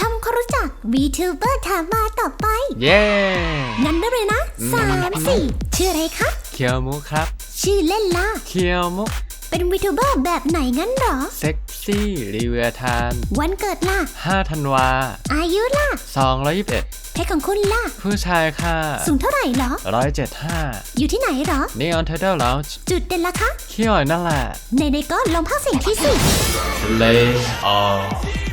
ทำความรู้จัก VTuber ถามมาต่อไป เย้ งั้นได้เลยนะสามสี่ชื่ออะไรคะ เคียวมุกครับ ชื่อเล่นล่ะ เคียวมุก เป็น VTuber แบบไหนงั้นเหรอ เซ็กซี่ รีเวทานวันเกิดล่ะ 5ธันวาอายุล่ะ221เพศของคุณล่ะ ผู้ชายค่ะสูงเท่าไหร่เหรอ 175 อยู่ที่ไหนเหรอนี่ออนเทเดอร์แล้วจุดเด่นล่ะคะเคียวนั่นแหละในในๆก็ลองภาคเสียงที่สิ Play on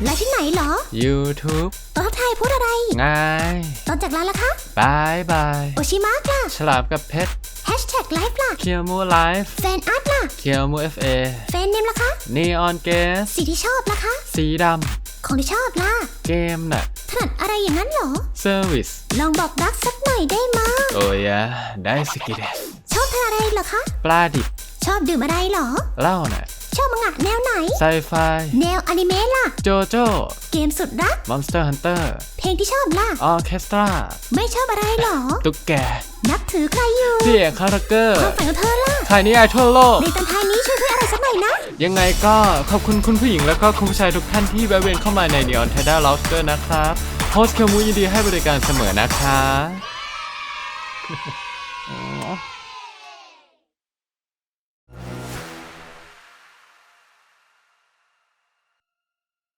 และที่ไหนเหรอ YouTube ตอนทักทายพูดอะไร ง่ายตอนจากลาล่ะคะ บายบาย โอชิมะล่ะฉลามกับเพชรแฮชแท็กไลฟ์ล่ะ เคียวมูไลฟ์แฟนอาร์ตล่ะ เคียวมู FA แฟนเนมล่ะคะ นีออนเกส สีที่ชอบล่ะคะ สีดของที่ชอบล่ะำ เกมน่ะ ถนัดอะไรอย่างนั้นเหรอ เซอร์วิส ลองบอกรักสักหน่อยได้มา โอ้ยะได้สกิเดสชอบทานอะไรเหรอคะ ปลาดิบชอบดื่มอะไรเหรอ เหล้าน่ะ ชอบมังงะแนวไหน ไซไฟ แนวอนิเมะล่ะ โจโจเกมสุดรัก มอนสเตอร์ฮันเตอร์ เพลงที่ชอบล่ะ ออเคสตรา ไม่ชอบอะไรเหรอ ตุ๊กแก นับถือใครอยู่พี่เอกคาราเกอร์ความฝันของเธอล่ะไทยนี่ไอทั่วโลก ในตอนท้ายนี้ช่วยด้วยอะไรสักหน่อยนะ ยังไงก็ขอบคุณคุณผู้หญิงแล้วก็คุณผู้ชายทุกท่านที่แวะเวียนเข้ามาใน Neon t e d a l o u s t e r นะครับโฮสเคมูยินดีให้บริการเสมอนะคะ